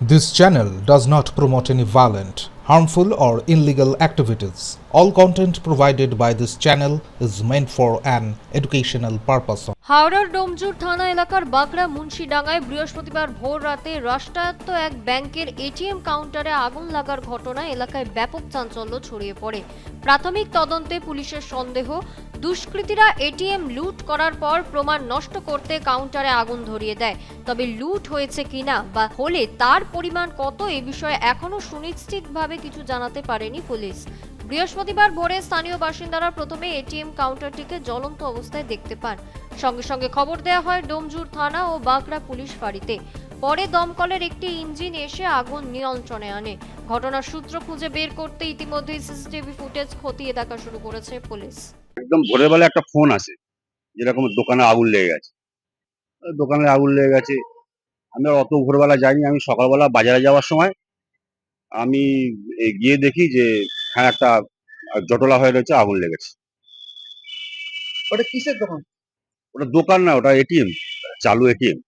This channel does not promote any violent, harmful, or illegal activities. All content provided by this channel is meant for an educational purpose. হাওড়ার ডোমজুর থানা এলাকার বাঁকড়া মুন্সিডাঙ্গায় বৃহস্পতিবার ভোর রাতে রাষ্ট্রায়ত্ত এক ব্যাংকের এটিএম কাউন্টারে আগুন লাগার ঘটনায় এলাকায় ব্যাপক চাঞ্চল্য ছড়িয়ে পড়ে প্রাথমিক তদন্তে পুলিশের সন্দেহ দুষ্কৃতীরা এটিএম লুট করার পর প্রমাণ নষ্ট করতে কাউন্টারে আগুন ধরিয়ে দেয়। তবে লুট হয়েছে কিনা বা হলে তার পরিমাণ কত এ বিষয়ে এখনও সুনিশ্চিতভাবে কিছু জানাতে পারেনি পুলিশ। বৃহস্পতিবার ভোরে স্থানীয় বাসিন্দারা প্রথমে এটিএম কাউন্টারটিকে জ্বলন্ত অবস্থায় দেখতে পান। সঙ্গে সঙ্গে খবর দেওয়া হয়, ডোমজুর থানা ও বাঁকড়া পুলিশ ফাঁড়িতে। পরে দমকলের একটি ইঞ্জিন এসে আগুন নিয়ন্ত্রণে আনে। ঘটনার সূত্র খুঁজে বের করতে ইতিমধ্যেই সিসিটিভি ফুটেজ খতিয়ে দেখা শুরু করেছে পুলিশ। একদম ভোরের বেলা একটা ফোন আসে, যেরকম দোকানে আগুন লেগে গেছে। দোকানে আগুন লেগে গেছে। আমি অত ভোরবেলা যাইনি, আমি সকালবেলা বাজারে যাওয়ার সময় আমি গিয়ে দেখি যে হ্যাঁ একটা জটলা হয়ে রয়েছে আগুন লেগেছে। ওটা কিসের দোকান? ওটা দোকান না ওটা এটিএম চালু এটিএম